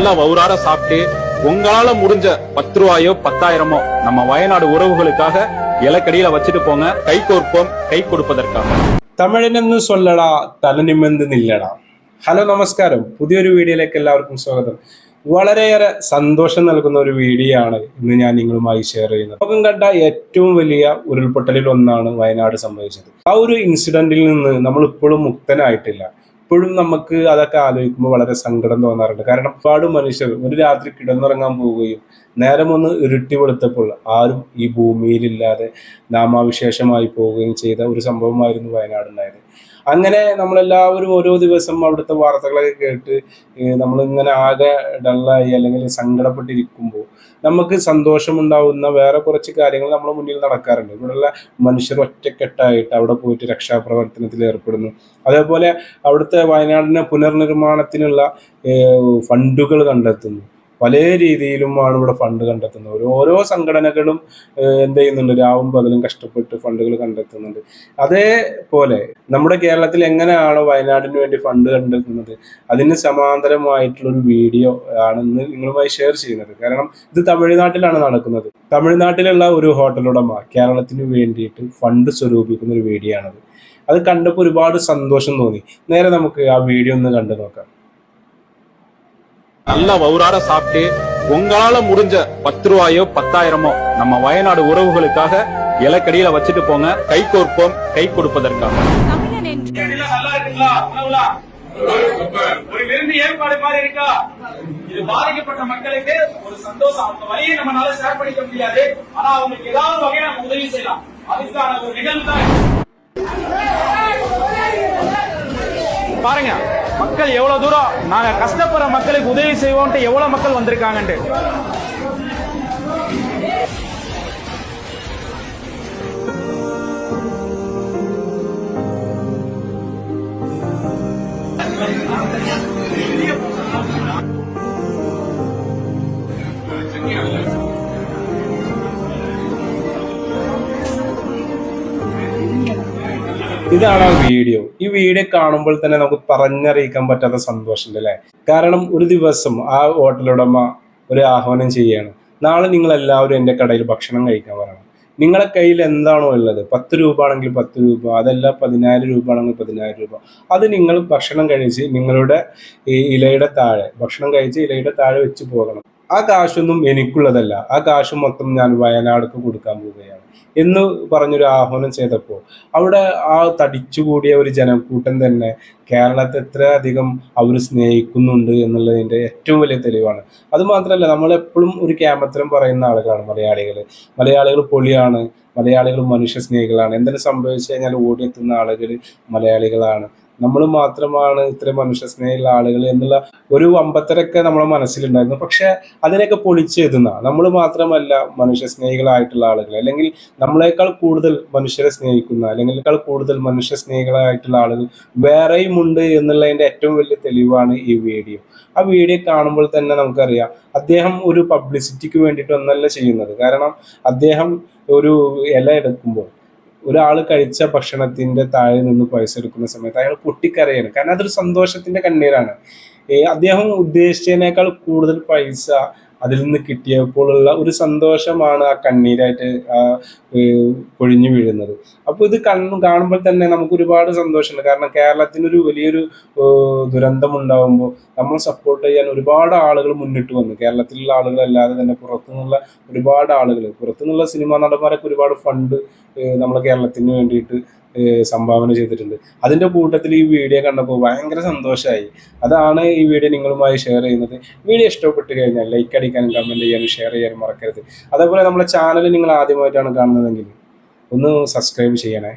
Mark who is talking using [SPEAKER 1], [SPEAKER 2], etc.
[SPEAKER 1] நல்லா வவுறார சாப்பிட்டு உங்களால முடிஞ்ச பத்து ரூபாயோ பத்தாயிரமோ நம்ம வயநாடு உறவுகளுக்காக இலக்கடியில வச்சுட்டு போங்க கை கோர்ப்போம் கை கொடுப்பதற்காக
[SPEAKER 2] തമിഴിനെന്ന് സൊല്ലടാ തലനിമെന്ന് നില്ലടാ ഹലോ നമസ്കാരം പുതിയൊരു വീഡിയോയിലേക്ക് എല്ലാവർക്കും സ്വാഗതം വളരെയേറെ സന്തോഷം നൽകുന്ന ഒരു വീഡിയോ ആണ് ഇന്ന് ഞാൻ നിങ്ങളുമായി ഷെയർ ചെയ്യുന്നത് ലോകം കണ്ട ഏറ്റവും വലിയ ഉരുൾപൊട്ടലിൽ ഒന്നാണ് വയനാട് സംഭവിച്ചത് ആ ഒരു ഇൻസിഡന്റിൽ നിന്ന് നമ്മൾ ഇപ്പോഴും മുക്തനായിട്ടില്ല ഇപ്പോഴും നമുക്ക് അതൊക്കെ ആലോചിക്കുമ്പോൾ വളരെ സങ്കടം തോന്നാറുണ്ട്. കാരണം ഒരുപാട് മനുഷ്യർ ഒരു രാത്രി കിടന്നുറങ്ങാൻ പോവുകയും നേരം ഒന്ന് ഇരുട്ടി വെളുത്തപ്പോൾ ആരും ഈ ഭൂമിയിലില്ലാതെ നാമാവിശേഷമായി പോവുകയും ചെയ്ത ഒരു സംഭവമായിരുന്നു വയനാടുണ്ടായത്. അങ്ങനെ നമ്മളെല്ലാവരും ഓരോ ദിവസം അവിടുത്തെ വാർത്തകളൊക്കെ കേട്ട് നമ്മളിങ്ങനെ ആകെ ഡള്ളായി അല്ലെങ്കിൽ സങ്കടപ്പെട്ടിരിക്കുമ്പോൾ നമുക്ക് സന്തോഷമുണ്ടാവുന്ന വേറെ കുറച്ച് കാര്യങ്ങൾ നമ്മുടെ മുന്നിൽ നടക്കാറുണ്ട്. ഇവിടെയുള്ള മനുഷ്യർ ഒറ്റക്കെട്ടായിട്ട് അവിടെ പോയിട്ട് രക്ഷാപ്രവർത്തനത്തിൽ ഏർപ്പെടുന്നു. അതേപോലെ അവിടുത്തെ വയനാടിനെ പുനർനിർമ്മാണത്തിനുള്ള ഫണ്ടുകൾ കണ്ടെത്തുന്നു. പല രീതിയിലുമാണ് ഇവിടെ ഫണ്ട് കണ്ടെത്തുന്നത്. ഓരോ- ഓരോ സംഘടനകളും എന്ത് ചെയ്യുന്നുണ്ട്? രാവും പകലും കഷ്ടപ്പെട്ട് ഫണ്ടുകൾ കണ്ടെത്തുന്നുണ്ട്. അതേപോലെ നമ്മുടെ കേരളത്തിൽ എങ്ങനെയാണോ വയനാടിന് വേണ്ടി ഫണ്ട് കണ്ടെത്തുന്നത്? അതിന് സമാന്തരമായിട്ടുള്ള ഒരു വീഡിയോ ആണ് ഇന്ന് നിങ്ങളുമായി ഷെയർ ചെയ്യുന്നത്. കാരണം ഇത് തമിഴ്നാട്ടിലാണ് നടക്കുന്നത്. തമിഴ്നാട്ടിലുള്ള ഒരു ഹോട്ടലുടമ കേരളത്തിന് വേണ്ടിയിട്ട് ഫണ്ട് സ്വരൂപിക്കുന്ന ഒരു വീഡിയോ ആണത് അത് കണ്ടപ്പോൾ ഒരുപാട് സന്തോഷം തോന്നി. നേരെ നമുക്ക് ആ വീഡിയോ ഒന്ന് കണ്ടു നോക്കാം.
[SPEAKER 1] நல்லா வவுறார சாப்பிட்டு உங்களால முடிஞ்ச பத்து ரூபாயோ பத்தாயிரமோ நம்ம வயநாடு உறவுகளுக்காக இலக்கடியில வச்சுட்டு போங்க. கை கோர்ப்போம் கை கொடுப்பதற்காக.
[SPEAKER 3] தமிழன் என்று.
[SPEAKER 4] இல்ல, நல்லா இருக்குங்களா உணவுலா? ஒரு விருந்து ஏற்பாடு மாதிரி இருக்கா? இது பாதிக்கப்பட்ட மக்களுக்கு ஒரு சந்தோஷம். அவங்க வழியை நம்மளால ஷேர் பண்ணிக்க முடியாது. ஆனா அவங்களுக்கு ஏதாவது வகையில நம்ம உதவி செய்யலாம். அதுக்கான ஒரு நிகழ்வு தான் இது.
[SPEAKER 5] பாருங்க மக்கள் எவ்வளவு தூரம்? நாங்க கஷ்டப்படுற மக்களுக்கு உதவி செய்வோம்ட்டு எவ்வளவு மக்கள் வந்திருக்காங்கன்ட்டு.
[SPEAKER 2] ഇതാണ് ആ വീഡിയോ. ഈ വീഡിയോ കാണുമ്പോൾ തന്നെ നമുക്ക് പറഞ്ഞറിയിക്കാൻ പറ്റാത്ത സന്തോഷമുണ്ട് അല്ലേ? കാരണം ഒരു ദിവസം ആ ഹോട്ടലുടമ ഒരു ആഹ്വാനം ചെയ്യാണ് നാളെ നിങ്ങൾ എല്ലാവരും എന്റെ കടയിൽ ഭക്ഷണം കഴിക്കാൻ വരണം. നിങ്ങളുടെ കയ്യിൽ എന്താണോ ഉള്ളത്? പത്ത് രൂപ ആണെങ്കിൽ പത്ത് രൂപ അതല്ല പതിനായിരം രൂപ ആണെങ്കിൽ പതിനായിരം രൂപ. അത് നിങ്ങൾ ഭക്ഷണം കഴിച്ച് നിങ്ങളുടെ ഈ ഇലയുടെ താഴെ ഭക്ഷണം കഴിച്ച് ഇലയുടെ താഴെ വെച്ച് പോകണം. ആ കാശൊന്നും എനിക്കുള്ളതല്ല. ആ കാശ് മൊത്തം ഞാൻ വയനാടൊക്കെ കൊടുക്കാൻ പോവുകയാണ്. എന്ന് പറഞ്ഞൊരു ആഹ്വാനം ചെയ്തപ്പോൾ അവിടെ ആ തടിച്ചുകൂടിയ ഒരു ജനക്കൂട്ടം തന്നെ കേരളത്തെ എത്ര അധികം അവർ സ്നേഹിക്കുന്നുണ്ട് എന്നുള്ളതിന്റെ ഏറ്റവും വലിയ തെളിവാണ്. അതുമാത്രമല്ല നമ്മളെപ്പോഴും ഒരു ക്യാമത്തരം പറയുന്ന ആളുകളാണ് മലയാളികൾ മലയാളികൾ പൊളിയാണ് മലയാളികൾ മനുഷ്യ സ്നേഹികളാണ്. എന്തെങ്കിലും സംഭവിച്ചു കഴിഞ്ഞാൽ ഓടിയെത്തുന്ന ആളുകൾ മലയാളികളാണ്. നമ്മൾ മാത്രമാണ് ഇത്രയും മനുഷ്യ സ്നേഹമുള്ള ആളുകൾ എന്നുള്ള ഒരു അമ്പത്തരൊക്കെ നമ്മുടെ മനസ്സിലുണ്ടായിരുന്നു. പക്ഷെ അതിനെയൊക്കെ പൊളിച്ചെഴുതുന്ന നമ്മൾ മാത്രമല്ല മനുഷ്യ സ്നേഹികളായിട്ടുള്ള ആളുകൾ അല്ലെങ്കിൽ നമ്മളെക്കാൾ കൂടുതൽ മനുഷ്യരെ സ്നേഹിക്കുന്ന അല്ലെങ്കിൽ കൂടുതൽ മനുഷ്യ സ്നേഹികളായിട്ടുള്ള ആളുകൾ വേറെയും ഉണ്ട് എന്നുള്ളതിന്റെ ഏറ്റവും വലിയ തെളിവാണ് ഈ വീഡിയോ. ആ വീഡിയോ കാണുമ്പോൾ തന്നെ നമുക്കറിയാം അദ്ദേഹം ഒരു പബ്ലിസിറ്റിക്ക് വേണ്ടിയിട്ടൊന്നല്ല ചെയ്യുന്നത്. കാരണം അദ്ദേഹം ഒരു ഇല എടുക്കുമ്പോൾ ഒരാൾ കഴിച്ച ഭക്ഷണത്തിന്റെ താഴെ നിന്ന് പൈസ എടുക്കുന്ന സമയത്ത് അയാൾ പൊട്ടിക്കരയാണ്. കാരണം അതൊരു സന്തോഷത്തിന്റെ കണ്ണീരാണ്. അദ്ദേഹം ഉദ്ദേശിച്ചതിനേക്കാൾ കൂടുതൽ പൈസ അതിൽ നിന്ന് കിട്ടിയപ്പോഴുള്ള ഒരു സന്തോഷമാണ് ആ കണ്ണീരായിട്ട് ആ പൊഴിഞ്ഞു വീഴുന്നത്. അപ്പോൾ ഇത് കണ്ണു കാണുമ്പോൾ തന്നെ നമുക്ക് ഒരുപാട് സന്തോഷമുണ്ട്. കാരണം കേരളത്തിനൊരു വലിയൊരു ദുരന്തം ഉണ്ടാകുമ്പോൾ നമ്മൾ സപ്പോർട്ട് ചെയ്യാൻ ഒരുപാട് ആളുകൾ മുന്നിട്ട് വന്നു. കേരളത്തിലുള്ള ആളുകളല്ലാതെ തന്നെ പുറത്തുനിന്നുള്ള ഒരുപാട് ആളുകൾ പുറത്തുനിന്നുള്ള സിനിമാ നടന്മാരൊക്കെ ഒരുപാട് ഫണ്ട് നമ്മളെ കേരളത്തിന് വേണ്ടിയിട്ട് സംഭാവന ചെയ്തിട്ടുണ്ട്. അതിന്റെ കൂട്ടത്തിൽ ഈ വീഡിയോ കണ്ടപ്പോൾ ഭയങ്കര സന്തോഷമായി അതാണ് ഈ വീഡിയോ നിങ്ങളുമായി ഷെയർ ചെയ്യുന്നത്. വീഡിയോ ഇഷ്ടപ്പെട്ട് കഴിഞ്ഞാൽ ലൈക്ക് അടിക്കാനും കമന്റ് ചെയ്യാനും ഷെയർ ചെയ്യാനും മറക്കരുത്. അതേപോലെ നമ്മുടെ ചാനൽ നിങ്ങൾ ആദ്യമായിട്ടാണ് കാണുന്നതെങ്കിൽ ഒന്ന് സബ്സ്ക്രൈബ് ചെയ്യണേ.